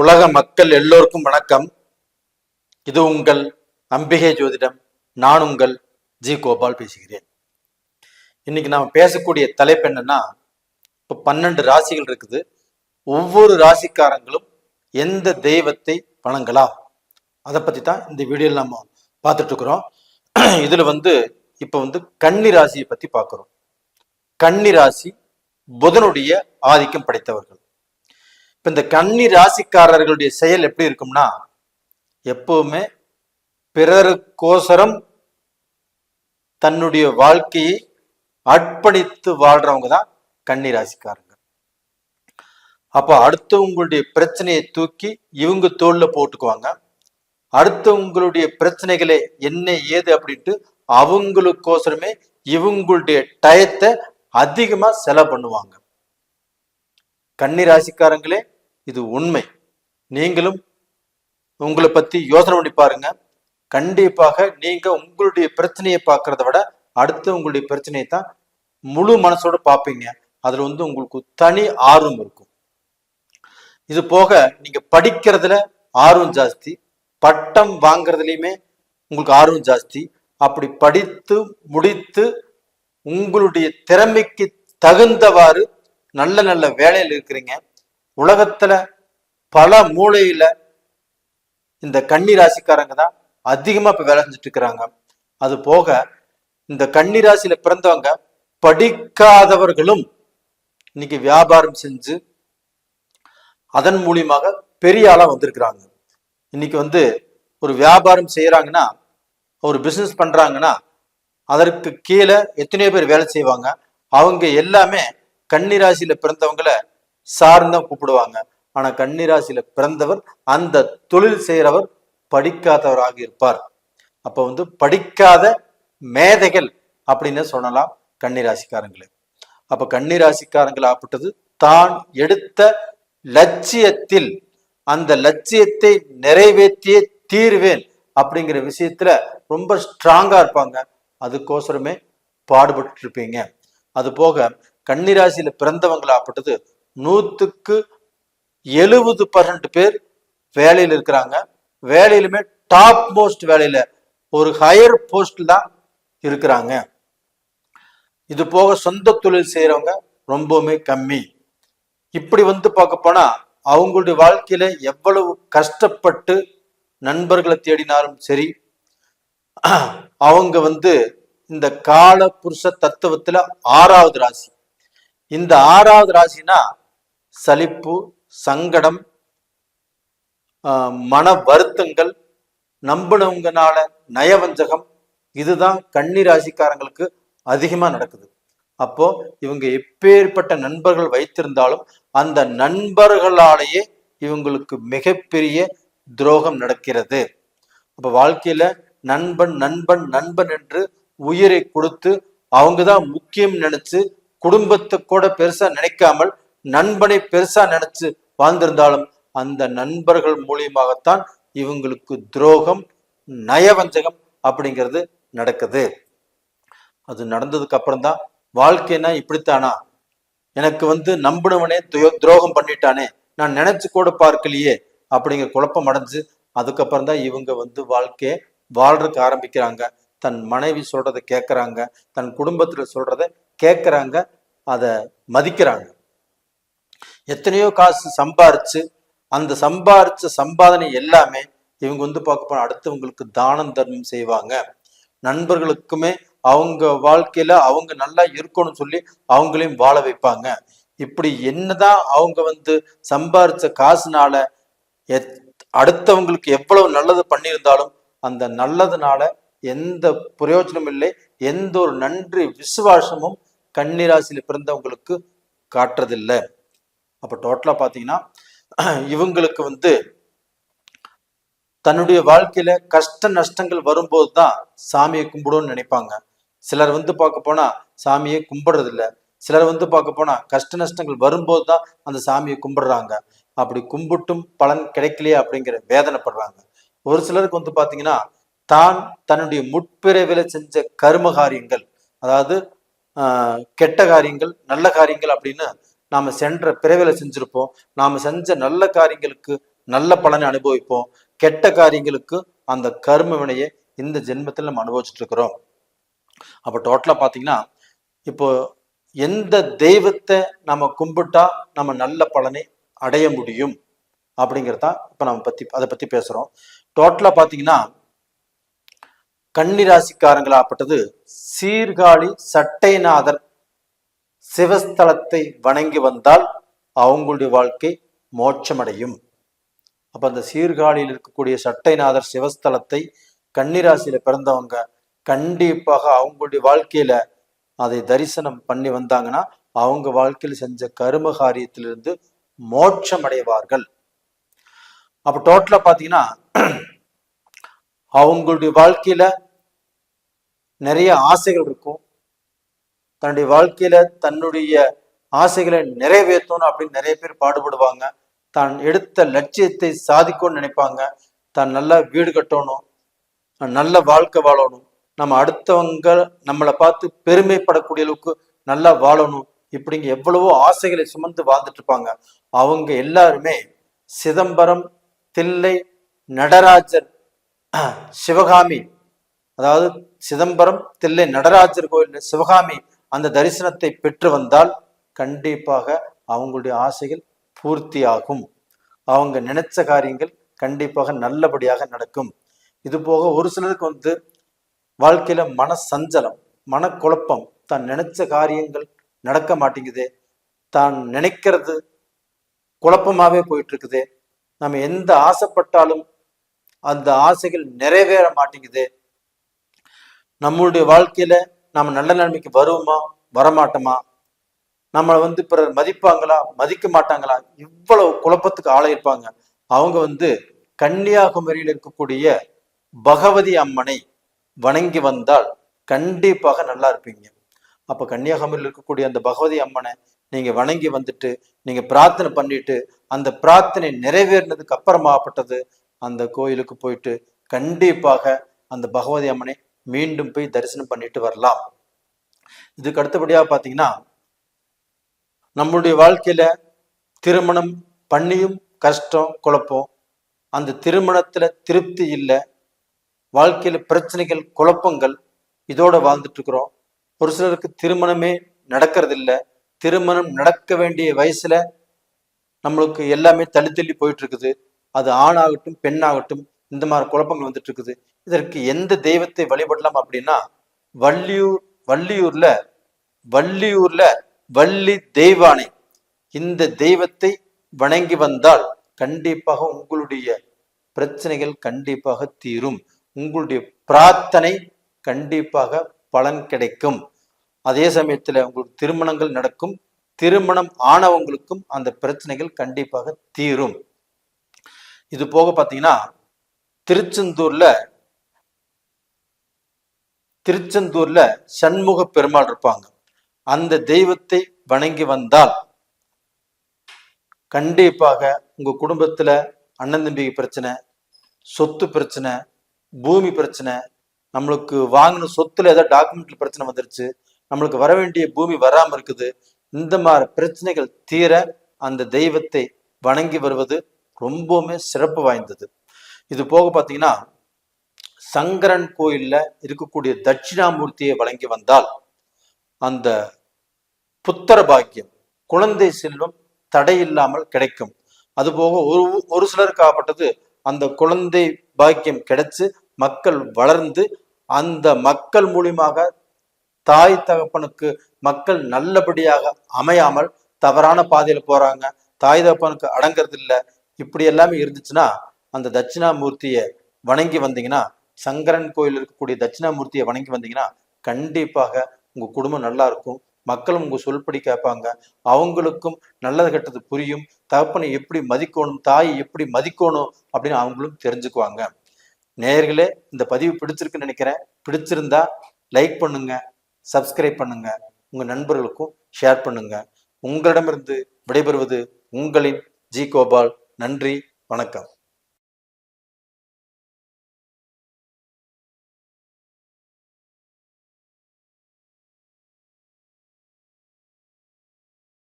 உலக மக்கள் எல்லோருக்கும் வணக்கம். இது உங்கள் அம்பிகை ஜோதிடம். நான் உங்கள் ஜி கோபால் பேசுகிறேன். இன்னைக்கு நாம் பேசக்கூடிய தலைப்பு என்னன்னா இப்போ பன்னெண்டு ராசிகள் இருக்குது. ஒவ்வொரு ராசிக்காரங்களும் எந்த தெய்வத்தை வணங்கலாம்? அதை பற்றி தான் இந்த வீடியோவில் நம்ம பார்த்துட்டு இருக்கிறோம். இதில் வந்து இப்போ வந்து கன்னி ராசியை பற்றி பார்க்குறோம். கன்னி ராசி புதனுடைய ஆதிக்கம் படைத்தவர்கள். இப்ப இந்த கன்னி ராசிக்காரர்களுடைய செயல் எப்படி இருக்கும்னா எப்பவுமே பிறருக்கோசரம் தன்னுடைய வாழ்க்கையை அர்ப்பணித்து வாழ்றவங்க தான் கன்னி ராசிக்காரங்க. அப்போ அடுத்தவங்களுடைய பிரச்சனையை தூக்கி இவங்க தோல்ல போட்டுக்குவாங்க. அடுத்தவங்களுடைய பிரச்சனைகளை என்ன ஏது அப்படின்ட்டு அவங்களுக்கோசரமே இவங்களுடைய டயத்தை அதிகமா செலவு பண்ணுவாங்க. கன்னி ராசிக்காரங்களே இது உண்மை. நீங்களும் உங்களை பத்தி யோசனை பண்ணி பாருங்க. கண்டிப்பாக நீங்க உங்களுடைய பிரச்சனையை பார்க்கறத விட அடுத்து உங்களுடைய பிரச்சனையை தான் முழு மனசோட பார்ப்பீங்க. அதுல வந்து உங்களுக்கு தனி ஆர்வம் இருக்கும். இது போக நீங்க படிக்கிறதுல ஆர்வம் ஜாஸ்தி. பட்டம் வாங்குறதுலயுமே உங்களுக்கு ஆர்வம் ஜாஸ்தி. அப்படி படித்து முடித்து உங்களுடைய திறமைக்கு தகுந்தவாறு நல்ல நல்ல வேலையில் இருக்கிறீங்க. உலகத்துல பல மூலையில இந்த கன்னி ராசிக்காரங்க தான் அதிகமா இப்ப வேலை செஞ்சுட்டு இருக்கிறாங்க. அது போக இந்த கன்னி ராசியில பிறந்தவங்க படிக்காதவர்களும் இன்னைக்கு வியாபாரம் செஞ்சு அதன் மூலியமாக பெரிய ஆளா வந்திருக்கிறாங்க. இன்னைக்கு வந்து ஒரு வியாபாரம் செய்யறாங்கன்னா ஒரு பிசினஸ் பண்றாங்கன்னா அதற்கு கீழே எத்தனையோ பேர் வேலை செய்வாங்க. அவங்க எல்லாமே கன்னிராசியில பிறந்தவங்கள சார்ந்தான் கூப்பிடுவாங்க. ஆனா கன்னிராசியில பிறந்தவர் அந்த தொழில் செய்யறவர் படிக்காதவராக இருப்பார். அப்ப வந்து படிக்காத மேதைகள் அப்படின்னு சொல்லலாம் கன்னிராசிக்காரங்களே. அப்ப கன்னிராசிக்காரங்கள் ஆப்பட்டது தான் எடுத்த லட்சியத்தில் அந்த லட்சியத்தை நிறைவேற்றியே தீர்வேன் அப்படிங்கிற விஷயத்துல ரொம்ப ஸ்ட்ராங்கா இருப்பாங்க. அதுக்கோசரமே பாடுபட்டு இருப்பீங்க அது போக கன்னிராசியில பிறந்தவங்களாப்பட்டது நூத்துக்கு எழுபது பர்சன்ட் பேர் வேலையில் இருக்கிறாங்க. வேலையிலுமே டாப் மோஸ்ட் வேலையில ஒரு ஹையர் போஸ்ட்ல தான் இருக்கிறாங்க. இது போக சொந்த தொழில் செய்யறவங்க ரொம்பவுமே கம்மி. இப்படி வந்து பார்க்க போனா அவங்களுடைய வாழ்க்கையில எவ்வளவு கஷ்டப்பட்டு நண்பர்களை தேடினாலும் சரி அவங்க வந்து இந்த கால புருஷ தத்துவத்துல ஆறாவது ராசி. இந்த ஆறாவது ராசினா சலிப்பு சங்கடம் ஆஹ் மன வருத்தங்கள் நம்பினவங்கனால நயவஞ்சகம் இதுதான் கன்னி ராசிக்காரங்களுக்கு அதிகமா நடக்குது. அப்போ இவங்க எப்பேற்பட்ட நண்பர்கள் வைத்திருந்தாலும் அந்த நண்பர்களாலேயே இவங்களுக்கு மிகப்பெரிய துரோகம் நடக்கிறது. அப்ப வாழ்க்கையில நண்பன் நண்பன் நண்பன் என்று உயிரை கொடுத்து அவங்க தான் முக்கியம் நினைச்சு குடும்பத்தை கூட பெருசா நினைக்காமல் நண்பனை பெருசா நினைச்சு வாழ்ந்திருந்தாலும் அந்த நண்பர்கள் மூலியமாகத்தான் இவங்களுக்கு துரோகம் நயவஞ்சகம் அப்படிங்கிறது நடக்குது. அது நடந்ததுக்கு அப்புறம் தான் வாழ்க்கைனா இப்படித்தானா? எனக்கு வந்து நம்பினவனே துயோ- துரோகம் பண்ணிட்டானே நான் நினைச்சு கூட பார்க்கலையே அப்படிங்கிற குழப்பம் அடைஞ்சு அதுக்கப்புறம் தான் இவங்க வந்து வாழ்க்கையை வாழ்றதுக்கு ஆரம்பிக்கிறாங்க. தன் மனைவி சொல்றதை கேட்கறாங்க தன் குடும்பத்துல சொல்றத கேட்குறாங்க அதை மதிக்கிறாங்க. எத்தனையோ காசு சம்பாரிச்சு அந்த சம்பாரிச்ச சம்பாதனை எல்லாமே இவங்க வந்து பார்க்க போனா அடுத்தவங்களுக்கு தானம் தர்மம் செய்வாங்க. நண்பர்களுக்குமே அவங்க வாழ்க்கையில அவங்க நல்லா இருக்கணும்னு சொல்லி அவங்களையும் வாழ வைப்பாங்க. இப்படி என்னதான் அவங்க வந்து சம்பாரிச்ச காசுனால எத்- அடுத்தவங்களுக்கு எவ்வளவு நல்லது பண்ணியிருந்தாலும் அந்த நல்லதுனால எந்த பிரயோஜனமும் இல்லை. எந்த ஒரு நன்றி விசுவாசமும் கன்னிராசியில் பிறந்தவங்களுக்கு காட்டுறதில்லை. அப்ப டோட்டலா பாத்தீங்கன்னா இவங்களுக்கு வந்து தன்னுடைய வாழ்க்கையில கஷ்ட நஷ்டங்கள் வரும்போது தான் சாமியை கும்பிடும்னு நினைப்பாங்க. சிலர் வந்து பார்க்க போனா சாமியை கும்பிடுறது இல்ல சிலர் வந்து பார்க்க போனா கஷ்ட நஷ்டங்கள் வரும்போது தான் அந்த சாமியை கும்பிடுறாங்க. அப்படி கும்பிட்டும் பலன் கிடைக்கலையே அப்படிங்கிற வேதனைப்படுறாங்க. ஒரு சிலருக்கு வந்து பார்த்தீங்கன்னா தான் தன்னுடைய முற்பிறவில செஞ்ச கர்ம காரியங்கள் அதாவது கெட்ட காரியங்கள் நல்ல காரியங்கள் அப்படின்னு நாம் சென்ற பிறவில செஞ்சுருப்போம். நாம் செஞ்ச நல்ல காரியங்களுக்கு நல்ல பலனை அனுபவிப்போம். கெட்ட காரியங்களுக்கு அந்த கர்ம வினையை இந்த ஜென்மத்தில் நம்ம அனுபவிச்சுட்டு இருக்கிறோம் அப்போ டோட்டலாக பார்த்தீங்கன்னா இப்போ எந்த தெய்வத்தை நம்ம கும்பிட்டா நம்ம நல்ல பலனை அடைய முடியும்? அப்படிங்கிறதா இப்போ நம்ம பற்றி அதை பற்றி பேசுகிறோம் டோட்டலாக பார்த்தீங்கன்னா கன்னிராசிக்காரங்களாப்பட்டது சீர்காழி சட்டைநாதர் சிவஸ்தலத்தை வணங்கி வந்தால் அவங்களுடைய வாழ்க்கை மோட்சமடையும். அப்ப அந்த சீர்காழியில் இருக்கக்கூடிய சட்டைநாதர் சிவஸ்தலத்தை கன்னிராசியில பிறந்தவங்க கண்டிப்பாக அவங்களுடைய வாழ்க்கையில அதை தரிசனம் பண்ணி வந்தாங்கன்னா அவங்க வாழ்க்கையில் செஞ்ச கரும காரியத்திலிருந்து மோட்சம் அடைவார்கள் அப்ப டோட்டலா பாத்தீங்கன்னா அவங்களுடைய வாழ்க்கையில நிறைய ஆசைகள் இருக்கும். தன்னுடைய வாழ்க்கையில தன்னுடைய ஆசைகளை நிறைவேற்றணும் அப்படின்னு நிறைய பேர் பாடுபடுவாங்க. தான் எடுத்த லட்சியத்தை சாதிக்கணும்னு நினைப்பாங்க. தான் நல்லா வீடு கட்டணும். நல்ல வாழ்க்கை வாழணும். நம்ம அடுத்தவங்க நம்மளை பார்த்து பெருமைப்படக்கூடிய அளவுக்கு நல்லா வாழணும். இப்படிங்க எவ்வளவோ ஆசைகளை சுமந்து வாழ்ந்துட்டு இருப்பாங்க. அவங்க எல்லாருமே சிதம்பரம் தில்லை நடராஜர் சிவகாமி அதாவது சிதம்பரம் தில்லை நடராஜர் கோயில் சிவகாமி அந்த தரிசனத்தை பெற்று வந்தால் கண்டிப்பாக அவங்களுடைய ஆசைகள் பூர்த்தியாகும். அவங்க நினைச்ச காரியங்கள் கண்டிப்பாக நல்லபடியாக நடக்கும். இது போக ஒரு சிலருக்கு வந்து வாழ்க்கையில மன சஞ்சலம் மனக்குழப்பம் தான் நினைச்ச காரியங்கள் நடக்க மாட்டேங்குது. தான் நினைக்கிறது குழப்பமாவே போயிட்டு இருக்குது. நம்ம எந்த ஆசைப்பட்டாலும் அந்த ஆசைகள் நிறைவேற மாட்டேங்குது. நம்மளுடைய வாழ்க்கையில நம்ம நல்ல நிலைமைக்கு வருவோமா வரமாட்டோமா? நம்மளை வந்து பிறர் மதிப்பாங்களா மதிக்க மாட்டாங்களா? இவ்வளவு குழப்பத்துக்கு ஆளாயிருப்பாங்க அவங்க வந்து கன்னியாகுமரியில் இருக்கக்கூடிய பகவதி அம்மனை வணங்கி வந்தால் கண்டிப்பாக நல்லா இருப்பீங்க. அப்ப கன்னியாகுமரியில் இருக்கக்கூடிய அந்த பகவதி அம்மனை நீங்க வணங்கி வந்துட்டு நீங்க பிரார்த்தனை பண்ணிட்டு அந்த பிரார்த்தனை நிறைவேறினதுக்கு அப்புறமாப்பட்டது அந்த கோயிலுக்கு போயிட்டு கண்டிப்பாக அந்த பகவதி அம்மனை மீண்டும் போய் தரிசனம் பண்ணிட்டு வரலாம். இதுக்கு அடுத்தபடியா பாத்தீங்கன்னா நம்மளுடைய வாழ்க்கையில திருமணம் பண்ணியும் கஷ்டம் குழப்பம் அந்த திருமணத்துல திருப்தி இல்லை வாழ்க்கையில பிரச்சனைகள் குழப்பங்கள் இதோட வாழ்ந்துட்டு இருக்கிறோம் ஒரு சிலருக்கு திருமணமே நடக்கிறது இல்லை திருமணம் நடக்க வேண்டிய வயசுல நம்மளுக்கு எல்லாமே தள்ளி தள்ளி போயிட்டு இருக்குது அது ஆணாகட்டும் பெண்ணாகட்டும் இந்த மாதிரி குழப்பங்கள் வந்துட்டு இருக்குது இதற்கு எந்த தெய்வத்தை வழிபடலாம் அப்படின்னா வள்ளியூர் வள்ளியூர்ல வள்ளியூர்ல வள்ளி தெய்வானை இந்த தெய்வத்தை வணங்கி வந்தால் கண்டிப்பாக உங்களுடைய பிரச்சனைகள் கண்டிப்பாக தீரும். உங்களுடைய பிரார்த்தனை கண்டிப்பாக பலன் கிடைக்கும். அதே சமயத்தில் உங்களுக்கு திருமணங்கள் நடக்கும். திருமணம் ஆனவங்களுக்கும் அந்த பிரச்சனைகள் கண்டிப்பாக தீரும். இது போக பாத்தீங்கன்னா திருச்செந்தூர்ல திருச்செந்தூர்ல சண்முக பெருமாள் இருப்பாங்க. அந்த தெய்வத்தை வணங்கி வந்தால் கண்டிப்பாக உங்க குடும்பத்துல அண்ணன் தம்பி பிரச்சனை சொத்து பிரச்சனை பூமி பிரச்சனை நம்மளுக்கு வாங்கின சொத்துல ஏதாவது டாக்குமெண்ட்ல பிரச்சனை வந்துருச்சு நம்மளுக்கு வர வேண்டிய பூமி வராம இருக்குது இந்த மாதிரி பிரச்சனைகள் தீர அந்த தெய்வத்தை வணங்கி வருவது ரொம்பவுமே சிறப்பு வாய்ந்தது. இது போக பார்த்தீங்கன்னா சங்கரன் கோயில்ல இருக்கக்கூடிய தட்சிணாமூர்த்தியை வழங்கி வந்தால் அந்த புத்தர பாக்கியம் குழந்தை செல்வம் தடை இல்லாமல் கிடைக்கும் அதுபோக ஒரு ஒரு சிலருக்கு ஆப்பட்டது அந்த குழந்தை பாக்கியம் கிடைச்சு மக்கள் வளர்ந்து அந்த மக்கள் மூலியமாக தாய் தகப்பனுக்கு மக்கள் நல்லபடியாக அமையாமல் தவறான பாதையில போறாங்க. தாய் தகப்பனுக்கு அடங்கிறது இல்லை இப்படி எல்லாமே இருந்துச்சுன்னா அந்த தட்சிணாமூர்த்தியை வணங்கி வந்தீங்கன்னா சங்கரன் கோயில் இருக்கக்கூடிய தட்சிணாமூர்த்தியை வணங்கி வந்தீங்கன்னா கண்டிப்பாக உங்க குடும்பம் நல்லா இருக்கும். மக்களும் உங்க சொல்படி கேட்பாங்க. அவங்களுக்கும் நல்லது கெட்டது புரியும். தகப்பனை எப்படி மதிக்கணும் தாயை எப்படி மதிக்கணும் அப்படின்னு அவங்களும் தெரிஞ்சுக்குவாங்க. நேர்களே இந்த பதிவு பிடிச்சிருக்குன்னு நினைக்கிறேன். பிடிச்சிருந்தா லைக் பண்ணுங்க சப்ஸ்கிரைப் பண்ணுங்க. உங்க நண்பர்களுக்கும் ஷேர் பண்ணுங்க. உங்களிடமிருந்து விடைபெறுவது உங்களின் ஜி கோபால் நன்றி வணக்கம்.